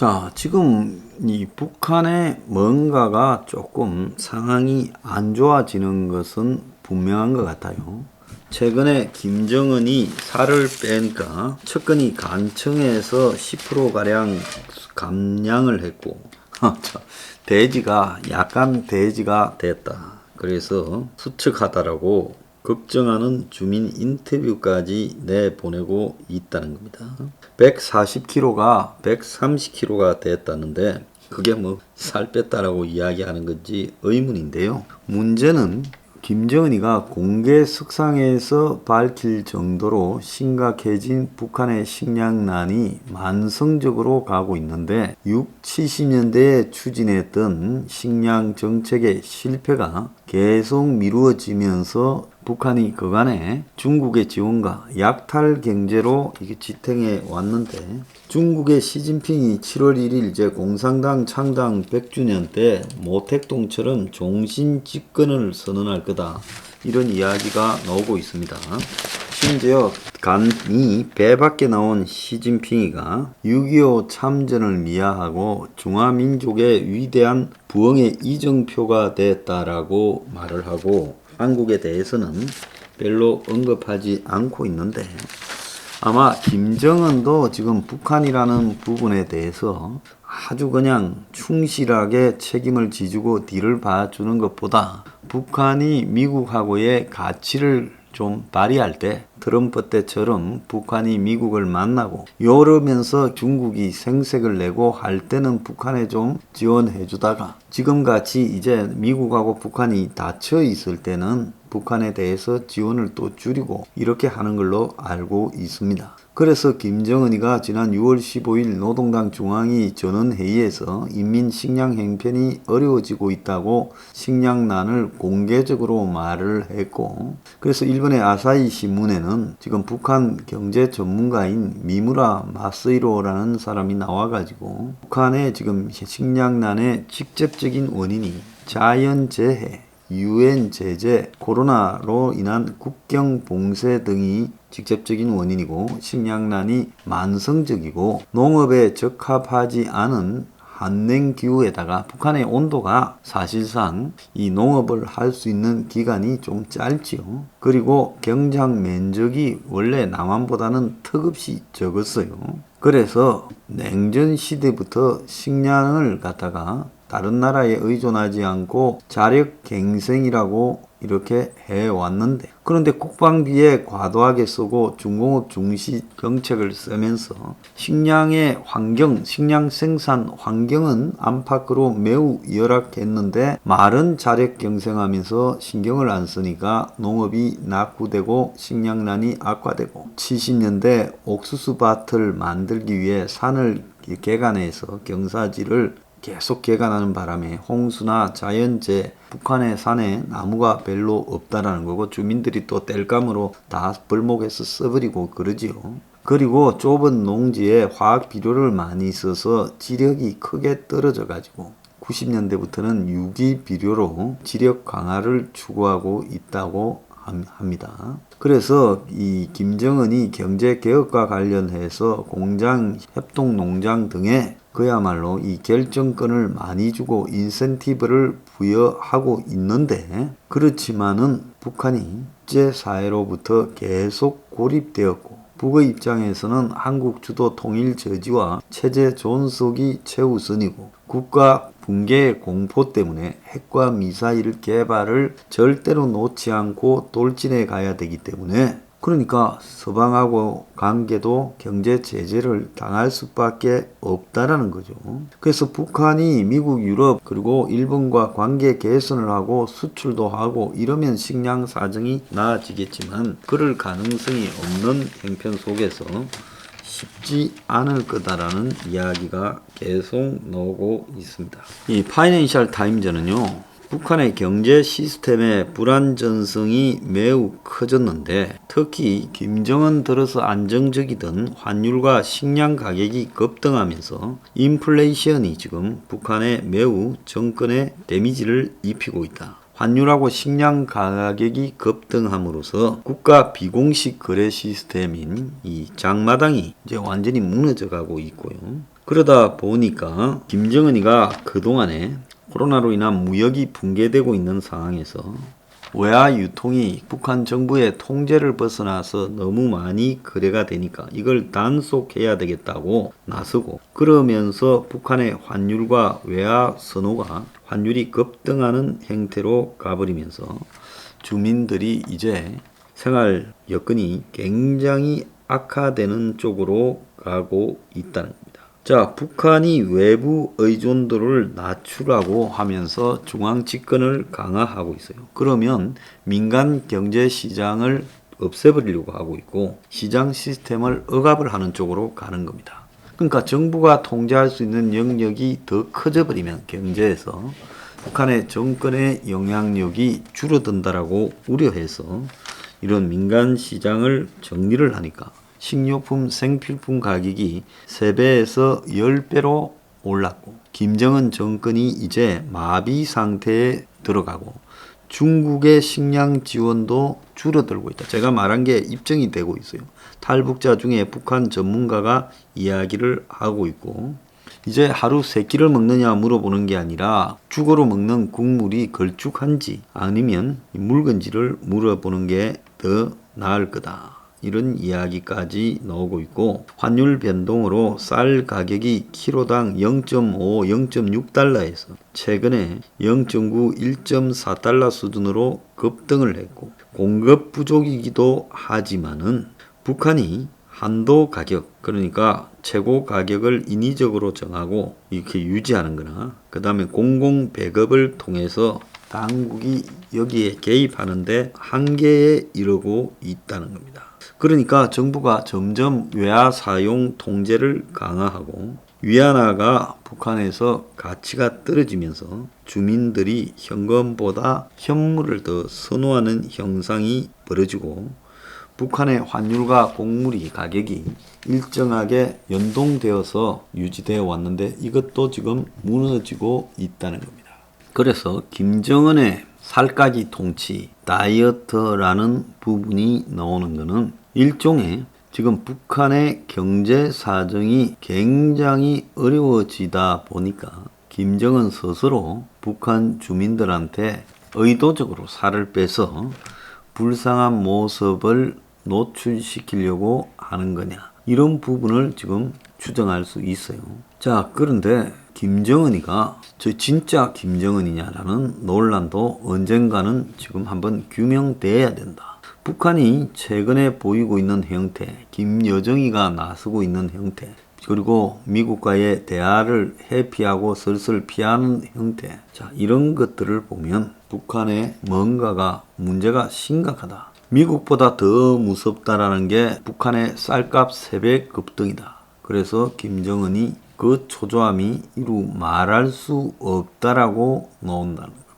자, 지금 이 북한의 뭔가가 조금 상황이 안 좋아지는 것은 분명한 것 같아요. 최근에 김정은이 살을 빼니까 측근이 간청에서 10%가량 감량을 했고, 자, 돼지가 약간 돼지가 됐다. 그래서 수측하다라고 걱정하는 주민 인터뷰까지 내보내고 있다는 겁니다. 140kg가 130kg가 됐다는데 그게 뭐 살 뺐다라고 이야기하는 건지 의문인데요. 문제는 김정은이가 공개 석상에서 밝힐 정도로 심각해진 북한의 식량난이 만성적으로 가고 있는데 6, 70년대에 추진했던 식량 정책의 실패가 계속 미루어지면서 북한이 그간에 중국의 지원과 약탈 경제로 이게 지탱해 왔는데 중국의 시진핑이 7월 1일 이제 공산당 창당 100주년 때 모택동처럼 종신 집권을 선언할 거다 이런 이야기가 나오고 있습니다. 심지어 간이 배 밖에 나온 시진핑이가 6.25 참전을 미화하고 중화민족의 위대한 부흥의 이정표가 됐다라고 말을 하고 한국에 대해서는 별로 언급하지 않고 있는데 아마 김정은도 지금 북한이라는 부분에 대해서 아주 그냥 충실하게 책임을 지주고 뒤를 봐주는 것보다 북한이 미국하고의 가치를 좀 발휘할 때 트럼프 때처럼 북한이 미국을 만나고 이러면서 중국이 생색을 내고 할 때는 북한에 좀 지원해 주다가 지금같이 이제 미국하고 북한이 닫혀 있을 때는 북한에 대해서 지원을 또 줄이고 이렇게 하는 걸로 알고 있습니다. 그래서 김정은이가 지난 6월 15일 노동당 중앙위 전원회의에서 인민 식량 행편이 어려워지고 있다고 식량난을 공개적으로 말을 했고 그래서 일본의 아사히 신문에는 지금 북한 경제 전문가인 미무라 마스이로라는 사람이 나와가지고 북한의 지금 식량난의 직접적인 원인이 자연재해 유엔 제재, 코로나로 인한 국경 봉쇄 등이 직접적인 원인이고 식량난이 만성적이고 농업에 적합하지 않은 한냉 기후에다가 북한의 온도가 사실상 이 농업을 할 수 있는 기간이 좀 짧지요. 그리고 경장 면적이 원래 남한보다는 턱없이 적었어요. 그래서 냉전 시대부터 식량을 갖다가 다른 나라에 의존하지 않고 자력 갱생이라고 이렇게 해왔는데 그런데 국방비에 과도하게 쓰고 중공업 중시 정책을 쓰면서 식량의 환경, 식량 생산 환경은 안팎으로 매우 열악했는데 말은 자력 경생하면서 신경을 안 쓰니까 농업이 낙후되고 식량난이 악화되고 70년대 옥수수 밭을 만들기 위해 산을 개간해서 경사지를 계속 개간하는 바람에 홍수나 자연재해, 북한의 산에 나무가 별로 없다라는 거고 주민들이 또 땔감으로 다 벌목해서 써버리고 그러지요. 그리고 좁은 농지에 화학 비료를 많이 써서 지력이 크게 떨어져 가지고 90년대부터는 유기 비료로 지력 강화를 추구하고 있다고 합니다. 그래서 이 김정은이 경제 개혁과 관련해서 공장, 협동 농장 등에 그야말로 이 결정권을 많이 주고 인센티브를 부여하고 있는데 그렇지만은 북한이 국제 사회로부터 계속 고립되었고 북의 입장에서는 한국 주도 통일 저지와 체제 존속이 최우선이고 국가 붕괴의 공포 때문에 핵과 미사일 개발을 절대로 놓지 않고 돌진해 가야 되기 때문에 그러니까 서방하고 관계도 경제 제재를 당할 수밖에 없다라는 거죠. 그래서 북한이 미국, 유럽 그리고 일본과 관계 개선을 하고 수출도 하고 이러면 식량 사정이 나아지겠지만 그럴 가능성이 없는 형편 속에서 쉽지 않을 거다라는 이야기가 계속 나오고 있습니다. 이 파이낸셜 타임즈는요. 북한의 경제 시스템의 불안 전성이 매우 커졌는데 특히 김정은 들어서 안정적이던 환율과 식량 가격이 급등하면서 인플레이션이 지금 북한에 매우 정권에 데미지를 입히고 있다. 환율하고 식량 가격이 급등함으로써 국가 비공식 거래 시스템인 이 장마당이 이제 완전히 무너져 가고 있고요. 그러다 보니까 김정은이가 그동안에 코로나로 인한 무역이 붕괴되고 있는 상황에서 외화 유통이 북한 정부의 통제를 벗어나서 너무 많이 거래가 되니까 이걸 단속해야 되겠다고 나서고 그러면서 북한의 환율과 외화 선호가 환율이 급등하는 형태로 가버리면서 주민들이 이제 생활 여건이 굉장히 악화되는 쪽으로 가고 있다는. 자, 북한이 외부 의존도를 낮추라고 하면서 중앙 집권을 강화하고 있어요. 그러면 민간 경제 시장을 없애버리려고 하고 있고 시장 시스템을 억압을 하는 쪽으로 가는 겁니다. 그러니까 정부가 통제할 수 있는 영역이 더 커져 버리면 경제에서 북한의 정권의 영향력이 줄어든다라고 우려해서 이런 민간 시장을 정리를 하니까 식료품, 생필품 가격이 3배에서 10배로 올랐고 김정은 정권이 이제 마비 상태에 들어가고 중국의 식량 지원도 줄어들고 있다. 제가 말한 게 입증이 되고 있어요. 탈북자 중에 북한 전문가가 이야기를 하고 있고 이제 하루 세 끼를 먹느냐 물어보는 게 아니라 죽어로 먹는 국물이 걸쭉한지 아니면 묽은지를 물어보는 게 더 나을 거다. 이런 이야기까지 나오고 있고 환율 변동으로 쌀 가격이 키로당 0.5, 0.6달러에서 최근에 0.9, 1.4달러 수준으로 급등을 했고 공급 부족이기도 하지만은 북한이 한도 가격 그러니까 최고 가격을 인위적으로 정하고 이렇게 유지하는 거나 그 다음에 공공 배급을 통해서 당국이 여기에 개입하는데 한계에 이르고 있다는 겁니다. 그러니까 정부가 점점 외화 사용 통제를 강화하고 위안화가 북한에서 가치가 떨어지면서 주민들이 현금보다 현물을 더 선호하는 형상이 벌어지고 북한의 환율과 곡물이 가격이 일정하게 연동되어서 유지되어 왔는데 이것도 지금 무너지고 있다는 겁니다. 그래서 김정은의 살까기 통치, 다이어트라는 부분이 나오는 것은 일종의 지금 북한의 경제 사정이 굉장히 어려워지다 보니까 김정은 스스로 북한 주민들한테 의도적으로 살을 빼서 불쌍한 모습을 노출시키려고 하는 거냐. 이런 부분을 지금 추정할 수 있어요. 자, 그런데 김정은이가 저 진짜 김정은이냐라는 논란도 언젠가는 지금 한번 규명돼야 된다. 북한이 최근에 보이고 있는 형태, 김여정이가 나서고 있는 형태, 그리고 미국과의 대화를 회피하고 슬슬 피하는 형태. 자, 이런 것들을 보면 북한의 뭔가가 문제가 심각하다. 미국보다 더 무섭다라는 게 북한의 쌀값 3배 급등이다. 그래서 김정은이 그 초조함이 이루 말할 수 없다라고 나온다는 겁니다.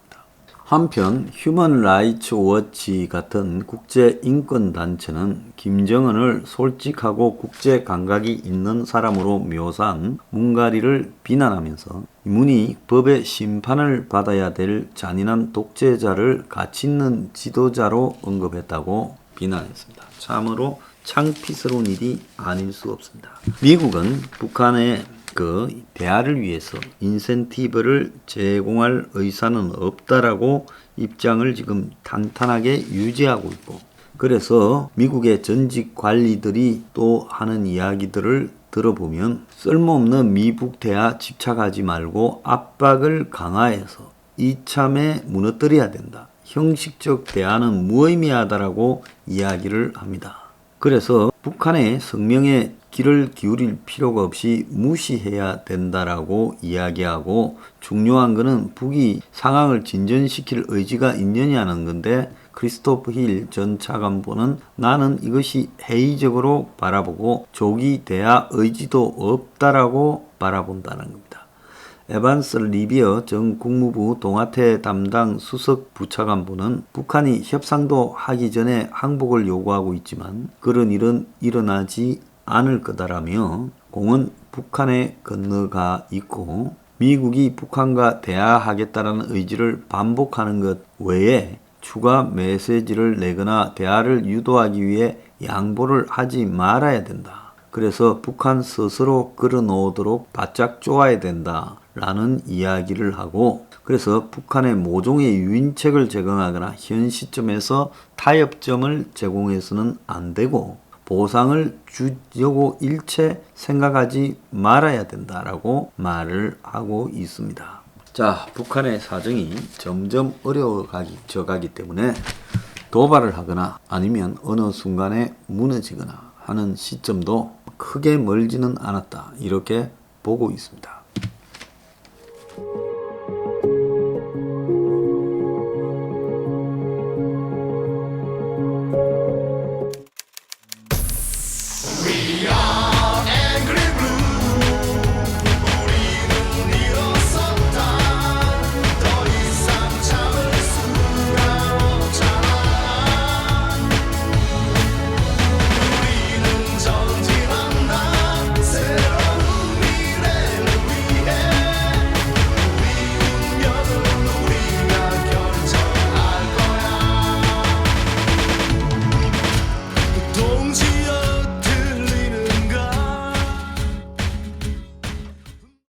한편 휴먼 라이츠 워치 같은 국제 인권 단체는 김정은을 솔직하고 국제 감각이 있는 사람으로 묘사한 문가리를 비난하면서 문이 법의 심판을 받아야 될 잔인한 독재자를 가치 있는 지도자로 언급했다고 비난했습니다. 참으로 창피스러운 일이 아닐 수 없습니다. 미국은 북한의 그 대화를 위해서 인센티브를 제공할 의사는 없다라고 입장을 지금 탄탄하게 유지하고 있고 그래서 미국의 전직 관리들이 또 하는 이야기들을 들어보면 쓸모없는 미북 대화 집착하지 말고 압박을 강화해서 이참에 무너뜨려야 된다. 형식적 대화는 무의미하다라고 이야기를 합니다. 그래서 북한의 성명에 귀를 기울일 필요가 없이 무시해야 된다라고 이야기하고 중요한 것은 북이 상황을 진전시킬 의지가 있느냐는 건데 크리스토프 힐 전 차관보는 나는 이것이 회의적으로 바라보고 조기 대화 의지도 없다라고 바라본다는 겁니다. 에반스 리비어 전 국무부 동아태 담당 수석 부차관보는 북한이 협상도 하기 전에 항복을 요구하고 있지만 그런 일은 일어나지 않을 거다라며 공은 북한에 건너가 있고 미국이 북한과 대화하겠다는 의지를 반복하는 것 외에 추가 메시지를 내거나 대화를 유도하기 위해 양보를 하지 말아야 된다. 그래서 북한 스스로 끌어놓도록 바짝 쪼아야 된다 라는 이야기를 하고 그래서 북한의 모종의 유인책을 제공하거나 현 시점에서 타협점을 제공해서는 안 되고 보상을 주려고 일체 생각하지 말아야 된다라고 말을 하고 있습니다. 자, 북한의 사정이 점점 어려워가기 져가기 때문에 도발을 하거나 아니면 어느 순간에 무너지거나 하는 시점도 크게 멀지는 않았다. 이렇게 보고 있습니다.